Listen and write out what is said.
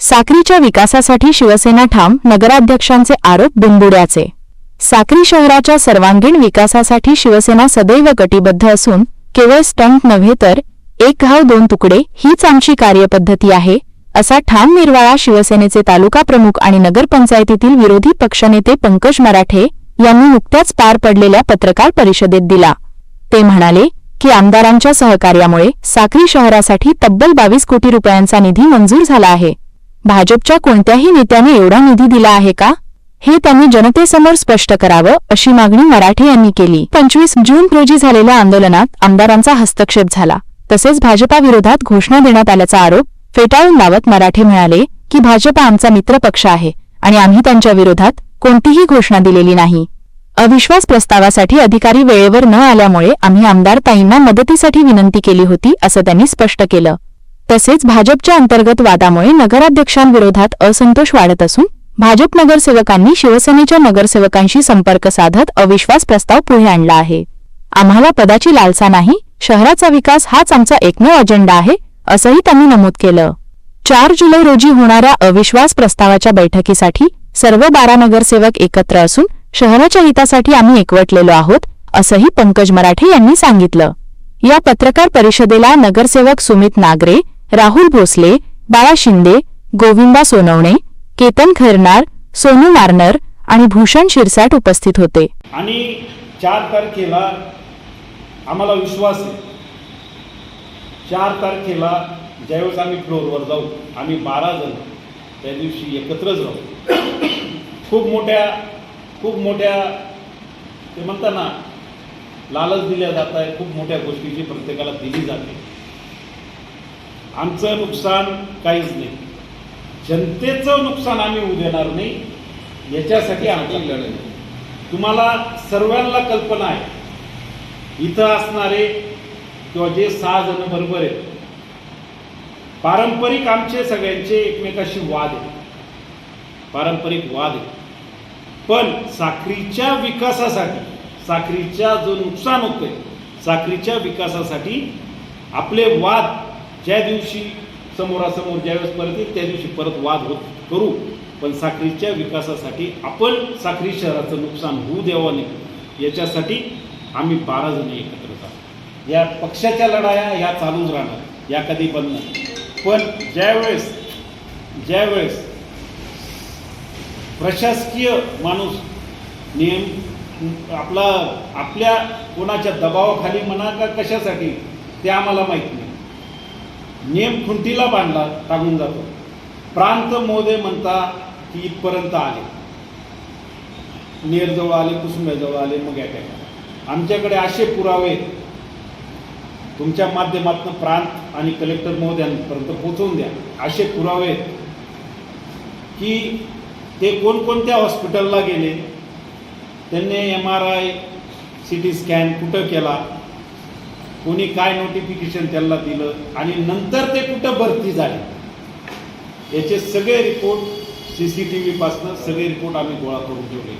साक्रीच्या विकासासाठी शिवसेना ठाम नगराध्यक्षांचे आरोप बिंबुड्याचे साक्री शहराच्या सर्वांगीण विकासासाठी शिवसेना सदैव कटिबद्ध असून केवळ स्टंट नव्हे तर एक घाव दोन तुकडे हीच आमची कार्यपद्धती आहे असा ठाम निर्वाळा शिवसेनेचे तालुका प्रमुख आणि नगरपंचायतीतील विरोधी पक्षनेते पंकज मराठे यांनी नुकत्याच पार पडलेल्या पत्रकार परिषदेत दिला. ते म्हणाले की आमदारांच्या सहकार्यामुळे साक्री शहरासाठी तब्बल बावीस कोटी रुपयांचा निधी मंजूर झाला आहे. भाजपच्या कोणत्याही नेत्याने एवढा निधी दिला आहे का? हे त्यांनी जनतेसमोर स्पष्ट करावं अशी मागणी मराठे यांनी केली. पंचवीस जून रोजी झालेल्या आंदोलनात आमदारांचा हस्तक्षेप झाला. तसेच भाजपाविरोधात घोषणा देण्यात आल्याचा आरोप फेटाळून लावत मराठे म्हणाले की भाजपा आमचा मित्र पक्ष आहे आणि आम्ही त्यांच्या विरोधात कोणतीही घोषणा दिलेली नाही. अविश्वास प्रस्तावासाठी अधिकारी वेळेवर न आल्यामुळे आम्ही आमदार ताईंना मदतीसाठी विनंती केली होती असं त्यांनी स्पष्ट केलं. तसेच भाजपच्या अंतर्गत वादामुळे नगराध्यक्षांविरोधात असंतोष वाढत असून भाजप नगरसेवकांनी शिवसेनेच्या नगरसेवकांशी संपर्क साधत अविश्वास प्रस्ताव पुढे आणला आहे. आम्हाला पदाची लालसा नाही शहराचा विकास हाच आमचा एकमेव अजेंडा आहे असंही त्यांनी नमूद केलं. चार जुलै रोजी होणाऱ्या अविश्वास प्रस्तावाच्या बैठकीसाठी सर्व बारा नगरसेवक एकत्र असून शहराच्या हितासाठी आम्ही एकवटलेलो आहोत असंही पंकज मराठे यांनी सांगितलं. या पत्रकार परिषदेला नगरसेवक सुमित नागरे राहुल भोसले बाळा शिंदे गोविंदा सोनवणे केतन खैरनार सोनू मारनर आणि भूषण शिरसाट उपस्थित होते. आणि चार तारखेला आम्हाला विश्वास आहे. चार तारखेला ज्यावेळेस आम्ही फ्लोरवर जाऊ आम्ही बारा जण त्या दिवशी एकत्रच जाऊ. खूप मोठ्या खूप मोठ्या ते म्हणतात ना लालच दिल्या जात आहे खूप मोठ्या गोष्टीची प्रत्येकाला दिली जाते. आमचं नुकसान काहीच नाही. जनतेचं नुकसान आम्ही होऊ देणार नाही याच्यासाठी आमची लढाई आहे. तुम्हाला सर्वांना कल्पना आहे इथं असणारे किंवा जे सहा जण बरोबर आहेत पारंपरिक आमचे सगळ्यांचे एकमेकाशी वाद आहेत. पारंपरिक वाद आहेत. पण साखरीच्या विकासासाठी साखरीच्या जो नुकसान होतंय साखरीच्या विकासासाठी आपले वाद ज्या दिवशी समोरासमोर ज्यावेळेस परत येईल त्या दिवशी परत वाद होत करू. पण साखरीच्या विकासासाठी आपण साखरी शहराचं नुकसान होऊ द्यावं नाही. याच्यासाठी आम्ही बारा जण एकत्र जातो या पक्षाच्या लढाया ह्या चालूच राहणार या कधी बंद नाही पण ज्यावेळेस ज्यावेळेस प्रशासकीय माणूस नेम आपला आपल्या कोणाच्या दबावाखाली म्हणा का कशासाठी ते आम्हाला माहीत नाही. नेम खुंटीला बांधला टाकून जातो. प्रांत मोदे म्हणता की इथपर्यंत आले. नेरजवळ आले कुसुंब्याजवळ आले मग अटॅक आमच्याकडे असे पुरावे आहेत. तुमच्या माध्यमातून प्रांत आणि कलेक्टर महोदयांपर्यंत पोहोचवून द्या. असे पुरावे की ते कोणकोणत्या हॉस्पिटलला गेले त्यांनी M R I C T scan कुठं केला कोणी काय नोटिफिकेशन त्यांना दिलं आणि नंतर ते कुठं भरती झाले. याचे सगळे रिपोर्ट सी सी टी व्हीपासनं सगळे रिपोर्ट आम्ही गोळा करून ठेवले